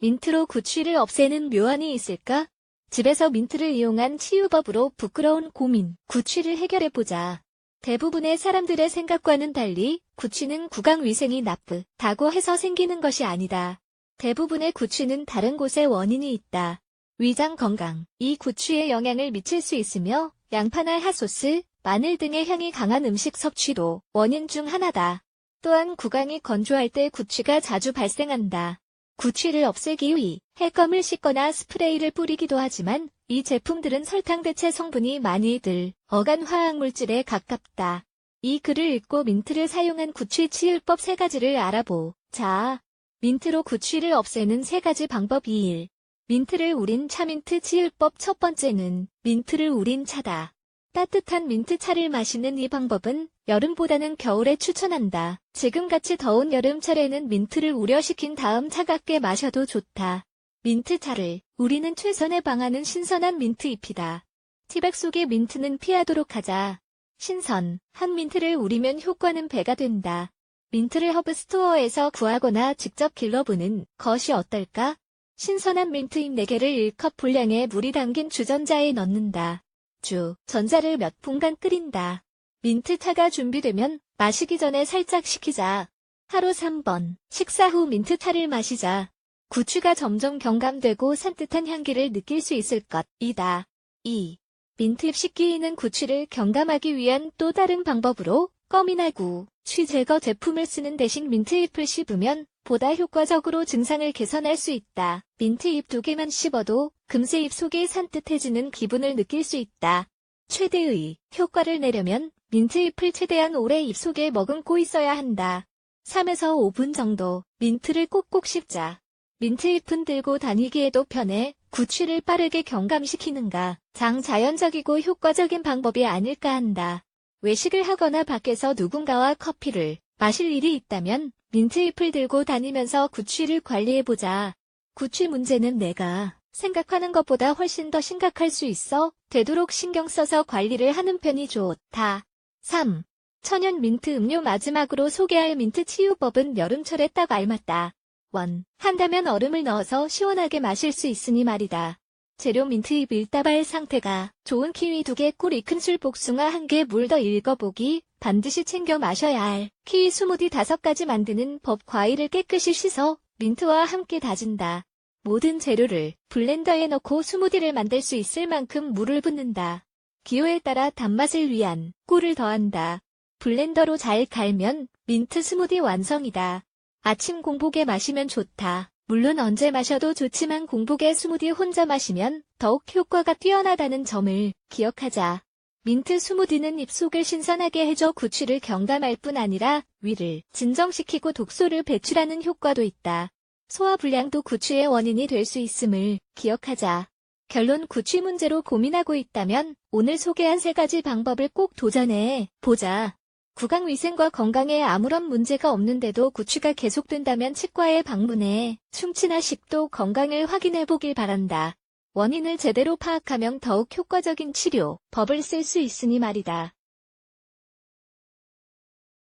민트로 구취를 없애는 묘안이 있을까? 집에서 민트를 이용한 치유법으로 부끄러운 고민, 구취를 해결해보자. 대부분의 사람들의 생각과는 달리 구취는 구강 위생이 나쁘다고 해서 생기는 것이 아니다. 대부분의 구취는 다른 곳에 원인이 있다. 위장 건강, 이 구취에 영향을 미칠 수 있으며 양파나 핫소스, 마늘 등의 향이 강한 음식 섭취도 원인 중 하나다. 또한 구강이 건조할 때 구취가 자주 발생한다. 구취를 없애기 위해 해검을 씻거나 스프레이를 뿌리기도 하지만 이 제품들은 설탕 대체 성분이 많이 들 어간 화학물질에 가깝다. 이 글을 읽고 민트를 사용한 구취 치유법 세 가지를 알아보자. 민트로 구취를 없애는 세 가지 방법 2일. 민트를 우린 차민트 치유법 첫 번째는 민트를 우린 차다. 따뜻한 민트차를 마시는 이 방법은 여름보다는 겨울에 추천한다. 지금같이 더운 여름철에는 민트를 우려시킨 다음 차갑게 마셔도 좋다. 민트차를 우리는 최선의 방안은 신선한 민트 잎이다. 티백 속의 민트는 피하도록 하자. 신선, 한 민트를 우리면 효과는 배가 된다. 민트를 허브 스토어에서 구하거나 직접 길러보는 것이 어떨까? 신선한 민트잎 4개를 1컵 분량의 물이 담긴 주전자에 넣는다. 주, 전자를 몇 분간 끓인다. 민트차가 준비되면 마시기 전에 살짝 식히자. 하루 3번, 식사 후 민트차를 마시자. 구취가 점점 경감되고 산뜻한 향기를 느낄 수 있을 것이다. 2. 민트잎 씻기는 구취를 경감하기 위한 또 다른 방법으로 껌이나 구, 취 제거 제품을 쓰는 대신 민트잎을 씹으면 보다 효과적으로 증상을 개선할 수 있다. 민트잎 두 개만 씹어도 금세 입 속이 산뜻해지는 기분을 느낄 수 있다. 최대의 효과를 내려면 민트잎을 최대한 오래 입속에 머금고 있어야 한다. 3에서 5분 정도 민트를 꼭꼭 씹자. 민트잎은 들고 다니기에도 편해 구취를 빠르게 경감시키는가 장 자연적이고 효과적인 방법이 아닐까 한다. 외식을 하거나 밖에서 누군가와 커피를 마실 일이 있다면 민트잎을 들고 다니면서 구취를 관리해보자. 구취 문제는 내가 생각하는 것보다 훨씬 더 심각할 수 있어 되도록 신경 써서 관리를 하는 편이 좋다. 3. 천연 민트 음료 마지막으로 소개할 민트 치유법은 여름철에 딱 알맞다. 원. 한다면 얼음을 넣어서 시원하게 마실 수 있으니 말이다. 재료 민트잎 일다발 상태가 좋은 키위 2개 꿀 이 큰술 복숭아 1개 물 더 읽어보기 반드시 챙겨 마셔야 할 키위 스무디 5가지 만드는 법 과일을 깨끗이 씻어 민트와 함께 다진다. 모든 재료를 블렌더에 넣고 스무디를 만들 수 있을 만큼 물을 붓는다. 기호에 따라 단맛을 위한 꿀을 더한다. 블렌더로 잘 갈면 민트 스무디 완성이다. 아침 공복에 마시면 좋다. 물론 언제 마셔도 좋지만 공복에 스무디 혼자 마시면 더욱 효과가 뛰어나다는 점을 기억하자. 민트 스무디는 입속을 신선하게 해줘 구취를 경감할 뿐 아니라 위를 진정시키고 독소를 배출하는 효과도 있다. 소화불량도 구취의 원인이 될 수 있음을 기억하자. 결론 구취 문제로 고민하고 있다면 오늘 소개한 세 가지 방법을 꼭 도전해 보자. 구강위생과 건강에 아무런 문제가 없는데도 구취가 계속된다면 치과에 방문해 충치나 식도 건강을 확인해 보길 바란다. 원인을 제대로 파악하면 더욱 효과적인 치료, 법을 쓸 수 있으니 말이다.